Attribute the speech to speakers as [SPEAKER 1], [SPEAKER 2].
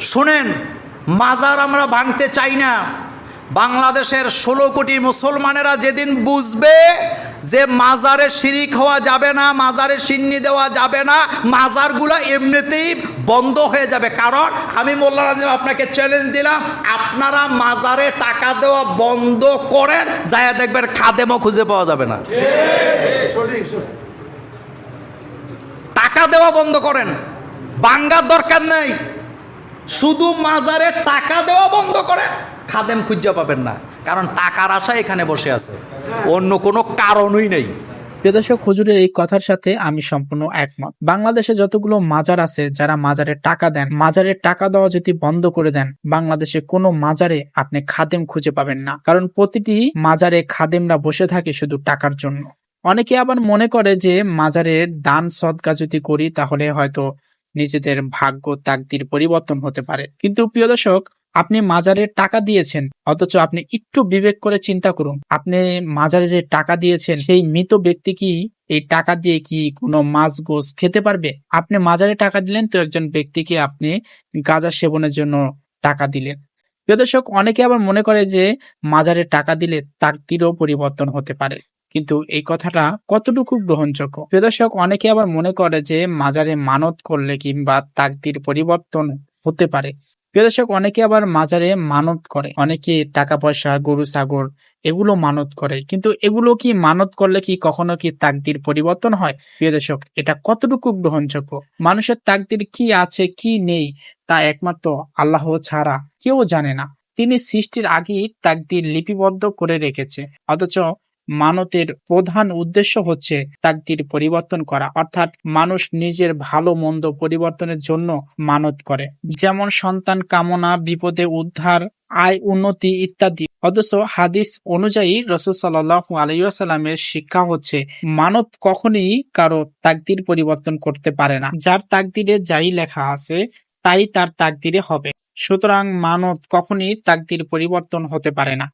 [SPEAKER 1] শুনেন মাজার আমরা ভাঙতে চাই না। বাংলাদেশের ষোলো কোটি মুসলমানেরা যেদিন বুঝবে যে মাজারে শিরিক হওয়া যাবে না মাজারে সিন্নি দেওয়া যাবে না মাজারগুলো এমনিতেই বন্ধ হয়ে যাবে। কারণ আমি মোল্লা রাজিম আপনাকে চ্যালেঞ্জ দিলাম আপনারা মাজারে টাকা দেওয়া বন্ধ করেন যায় দেখবেন খাদেমও খুঁজে পাওয়া যাবে না। টাকা দেওয়া বন্ধ করেন। বাঙ্গার দরকার নেই। শুধু মাজারে টাকা দেওয়া বন্ধ করেন, খাদেম খুঁজে পাবেন না। কারণ টাকার আশা এখানে বসে আছে। অন্য কোনো কারণই নেই।
[SPEAKER 2] প্রিয় দর্শক, হুজুরের এই কথার সাথে আমি সম্পূর্ণ একমত। বাংলাদেশে যতগুলো মাজার আছে, যারা মাজারে টাকা দেন মাজারের টাকা দেওয়া যদি বন্ধ করে দেন, বাংলাদেশে কোনো মাজারে আপনি খাদেম খুঁজে পাবেন না। কারণ প্রতিটি মাজারে খাদেমরা বসে থাকে শুধু টাকার জন্য। অনেকে আবার মনে করে যে, মাজারের দান সদকা যদি করি, তাহলে হয়তো নিজেদের ভাগ্য তাকদির পরিবর্তন হতে পারে। কিন্তু প্রিয় দর্শক, আপনি মাজারে টাকা দিয়েছেন, অথচ আপনি একটু বিবেক করে চিন্তা করুন। আপনি মাজারে যে টাকা দিয়েছেন, সেই মৃত ব্যক্তি কি এই টাকা দিয়ে কি কোনো মাছ গোস খেতে পারবে? আপনি মাজারে টাকা দিলেন তো একজন ব্যক্তিকে আপনি গাঁজা সেবনের জন্য টাকা দিলেন। প্রিয় দর্শক, অনেকে আবার মনে করে যে মাজারে টাকা দিলে তাকদিরও পরিবর্তন হতে পারে। কিন্তু এই কথাটা কতটুকু গ্রহণযোগ্য? প্রিয় দর্শক, অনেকে আবার মনে করে যে মাজারে মানত করলে কিংবা তাকদির পরিবর্তন হতে পারে। প্রিয় দর্শক, অনেকে আবার মাজারে মানত করে। অনেকে টাকা পয়সা গরু, ছাগল, এগুলো মানত করে। কিন্তু এগুলো কি মানত করলে কি কখনো কি তাকদির পরিবর্তন হয়? প্রিয় দর্শক, এটা কতটুকু গ্রহণযোগ্য? মানুষের তাকদির কি আছে, কি নেই, তা একমাত্র আল্লাহ ছাড়া কেউ জানে না। তিনি সৃষ্টির আগেই তাকদির লিপিবদ্ধ করে রেখেছে। অথচ মানতের প্রধান উদ্দেশ্য হচ্ছে তাকদির পরিবর্তন করা, অর্থাৎ মানুষ নিজের ভালো মন্দ পরিবর্তনের জন্য মানত করে। যেমন সন্তান কামনা, বিপদে উদ্ধার, আয়, উন্নতি ইত্যাদি। অথচ হাদিস অনুযায়ী রসুল সাল্লাহ আলাইসাল্লামের শিক্ষা হচ্ছে, মানত কখনই কারও তাকদির পরিবর্তন করতে পারে না। যার তাকদিরে যাই লেখা আছে, তাই তার তাকদিরে হবে। সুতরাং মানত কখনই তাকদির পরিবর্তন হতে পারে না।